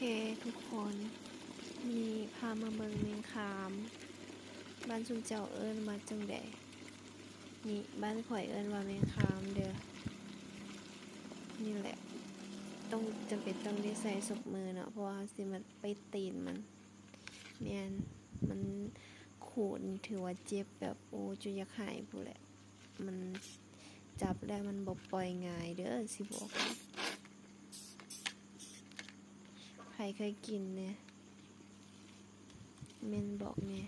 คทุกคนมีพามาเบิงเมงคามบ้านชุมเจ้าเอิ้นมาจังใดนี่บ้านข่อยเอิ้นว่าเมงคามเด้อนี่แหละ ต้องจำเป็นต้องได้ใส่ศพมือเนาะเพราะว่าสิมันไปตีนมันแม่นมันขูดถือว่าเจ็บแบบโอ้จุยากหายพู้แหละ มันจับได้มันบ่ปล่อยง่ายเด้อสิบอกให้ใค รเคยกินเนี่ยเมนบอกเนี่ย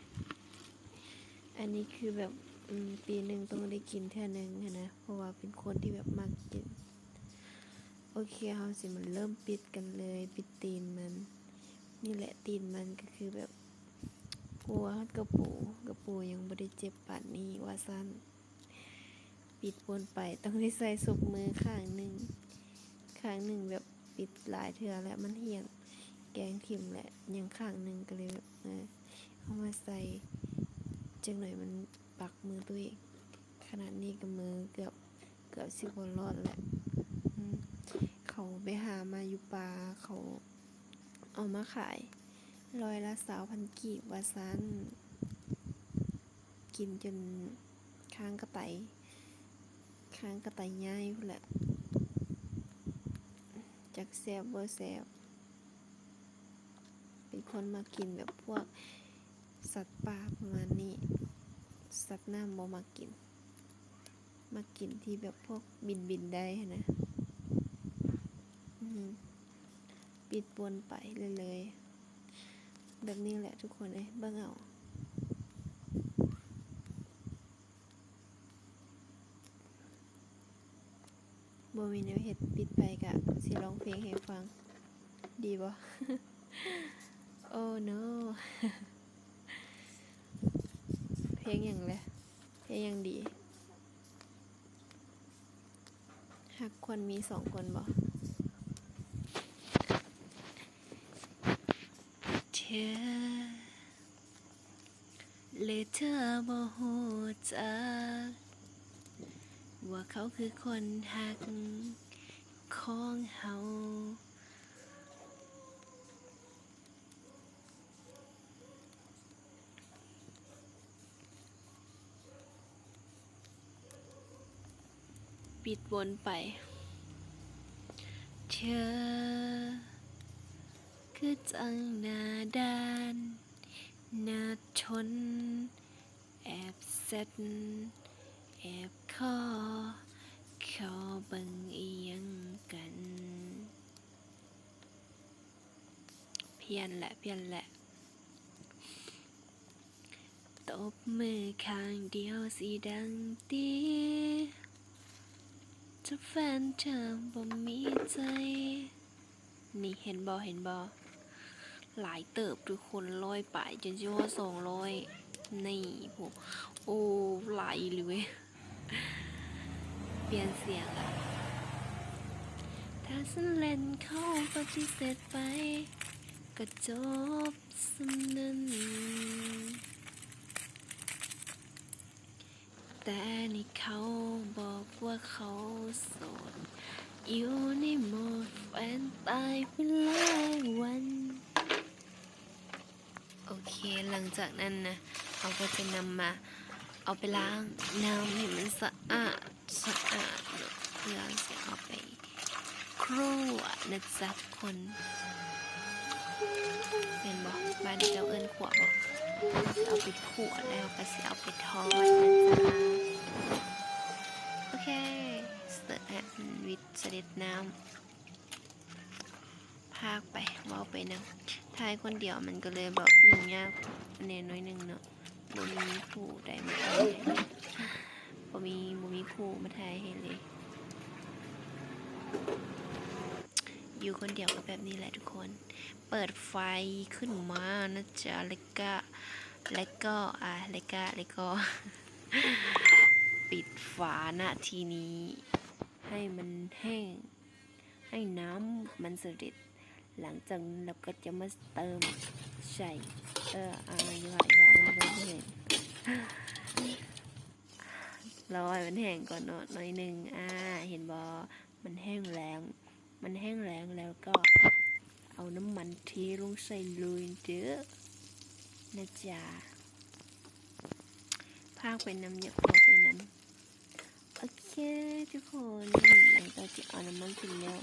อันนี้คือแบบปีหนึ่งต้องได้กินเท่านึงนะ เพราะว่าเป็นคนที่แบบมักกิน โอเคเฮาสิมันเริ่มปิดกันเลย ปิดตีนมัน นี่แหละตีนมันก็คือแบบกลัวกระปูกระปูยังบ่ได้เจ็บปานนี้ว่าสั้น ปิดวนไปต้องได้ใส่ศพมือข้างหนึ่งข้างหนึ่งแบบปิดหลายเทือแล้วมันเหี่ยง แกงทิมแหละยังข้างหนึ่งก็เลยแบบเออเอามาใส่จังหน่อยมันปักมือตัวเองขนาดนี้ก็มือเกือบเกือบสิบรอดแหละเขาไปหามาอยู่ป่าเขาเอามาขายร้อยละสาวพันกีบวาซันกินจนค้างกระไตค้างกระต่ายย่ายพุ่นแหละจากแซบบ่แซบ เป็นคนมากินแบบพวกสัตว์ป่าประมาณนี้ สัตว์น้ำบ่มากิน มากินที่แบบพวกบินบินได้นะปิดปวนไปเลยเลยๆแบบนี้แหละทุกคนเอ้ยเบิ่งเอาบมีแนวเฮ็ดปิดไปกะสิร้องเพลงให้ฟัง ดีบ่ โอ้ no เพลงอย่างไรเพลงอย่างดีหักควรมีสองคนบ่เธอเลยเธอบ่ฮู้จักว่าเขาคือคนหักของเฮา ปิดวนไป เธอ คือจังหน้าด้านหน้าทนแอบเซ็ตแอบขอขอเบังเอียงกัน เพียนแหละ เพียนแหละ ตบมือข้างเดียวสีดังตี จะแฟนเธอบ่มีใจ นี่เห็นบอเห็นบอหลายเติบทุกคนร้อยไปจนชั่วสองร้อยนี่ผมโอ้ไหลเลยเว้ยเปลี่ยนเสียงละถ้าฉันเล่นเข้าปฏิเสธไป ก็จบสำนันแต่นี่เขาบอก ว่าเขาโสดอยู่ในโหมดแฟนตายไปหลายวัน โอเคหลังจากนั้นนะเขาก็จะนำมาเอาไปล้างน้ำให้มันสะอาดสะอาดเนอะเพื่อจะเอาไปครัวนะจ๊ะคนเป็นบอกบ้านเจ้าเอิญขวบบอกเอาไปขวดแล้วก็จะเอาไปทอดนะจ๊ะ สเตอร์แอนวิดเสด็จน้ำพากไปเว่าไปนะทายคนเดียวมันก็เลยแบบยุ่งยากเนน้อยหนึ่งเนาะบ่มีผู้ใดมาถ่ายบ่มีบ่มีผู้มาถ่ายให้เลยอยู่คนเดียวก็แบบนี้แหละทุกคน เปิดไฟขึ้นมานะจ๊ะแล้วก็ แล้วก็อะแล้วก็แล้วก็ ปิดฝาณทีนี้ ให้มันแห้ง ให้น้ำมันสด็จหลังจากนั้นเราก็จะมาเติมใส่เอออ่าอยู่ค่ะอยู่ค่ะมันไม่เห็นรอให้มันแห้งก่อนเนาะหน่อยหนึ่งอ่าเห็นบอมันแห้งแรงมันแห้งแรงแล้วก็เอาน้ำมันเทลงใส่เลยเด้อนะจ๊ะพากไปน้ำอย่าพอไปน้ำ โอเคทุกคนหลังจากที่เอาน้ำมันเสร็จแล้ว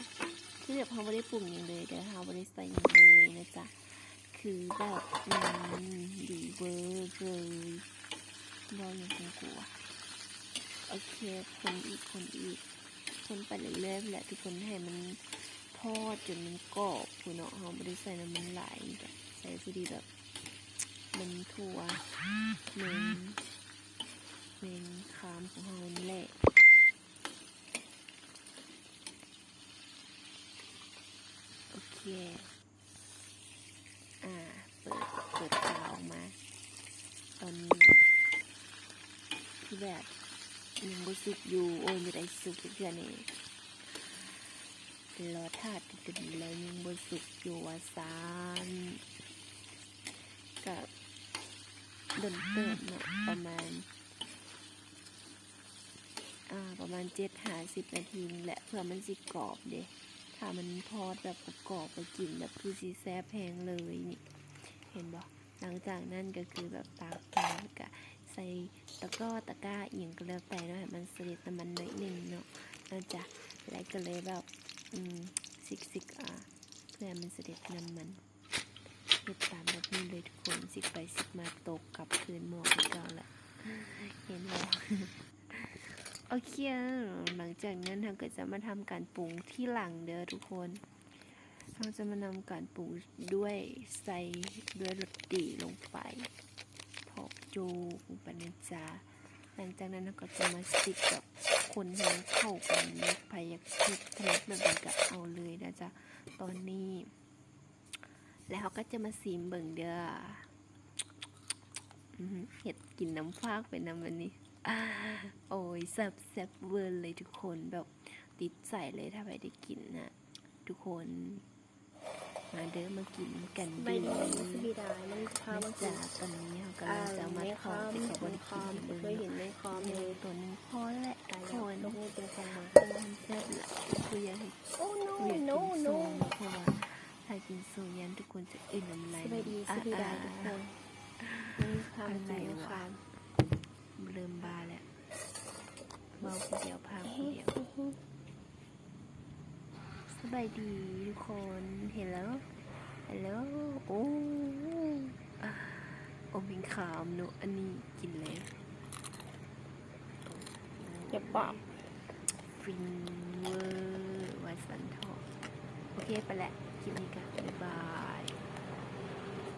คือแบบเขาไม่ได้ปรุงอย่างเลยเดี๋ยวเขาไม่ได้ใส่อย่างเลยนะจ๊ะคือแบบอืมดีเวอร์เลยบอกอย่างของกูอะโอเคคนอีกคนอีกคนไปเรื่อยๆแหละทุกคนให้มันทอดจนมันกรอบคุณเนาะเราไม่ได้ใส่น้ำมันหลายจ้ะใส่พอดีแบบมันถั่วเมน เมนคามของเรานี่แหละโอเค อ่า เปิด เปิดฝาออกมา ตอนนี้คือแบบยังบ่สุกอยู่ โอ้ยไม่ได้สุกเพื่อนนี่รอทาดติดๆแล้วยังบ่สุกอยู่วาซานกับดนเติมเนาะประมาณ ประมาณเจ็ดหาสิบนาทีแหละเพื่อมันสิกรอบเด้ถ้ามันทอดแบบกรอบไปกินแบบคือสีแซ่บแพงเลยนี่ เห็นบ่หลังจากนั้นก็คือแบบตากแกงกะใส่ตะก้อตะก้าเอียงก็แล้วแต่เนาะมันเสด็จน้ำมันน่อยหนึ่งเนาะนะจ๊ะแล้วก็เลยแบบอืมซิกซิกอ่าเพื่อมันเสด็จน้ำมันเฮ็ดตามแบบนี้เลยทุกคนซิกไปซิกมาตกกลับคืนหมออีกแล้วแหละเห็นบ่ โอเค หลังจากนั้นเราก็จะมาทำการปรุงที่หลังเด้อทุกคน เราจะมานำการปรุงด้วยใส่ด้วยรสดีลงไปพอกจูลงไปนะจ๊ะหลังจากนั้นเราก็จะมาสิบกับคนให้เข้ากันนึกพยักคิดทะเลแบบนี้ก็เอาเลยนะจ๊ะตอนนี้ แล้วเขาก็จะมาซีมเบิ่งเด้ออื้อเห็ดกินน้ำฟากเป็นน้ำวันนี้ โอ้ยแซ่บแซ่บเวอร์เลยทุกคนแบบติดใจเลยถ้าไปได้กินนะทุกคนมาเด้อมากินกันใบดูดีสบีดามันพานะมาจ๊ะกินตอนนี้เขากำอ่าลังจะเอามาในทคออดมแต่เขาบในริคกิอนมเบิ่งเคยเห็นในคอมเลเลยยตัวหนึงพอแหละตายคแล้วนลูกเป็นคอมมามันแซ่บละคืออยากให้โอ้ no อยากกิน no โซ no นเพราะว่าถ้ากินโซยันทุกคนจะอื่นน้ำลายสบายดีสอะบีดาอะทุกคนนี่พามากินในคอม เริ่มบาแล้วเบาคนเดียวพาคนเดียวสบายดีทุกคนเห็นแล้วฮัลโหลโอ้อะโอ้มิงขามเนอะอันนี้กินแล้วอย่าปอกฟินเวอร์วาสันทองโอเคไปแหละคลิปนี้กัน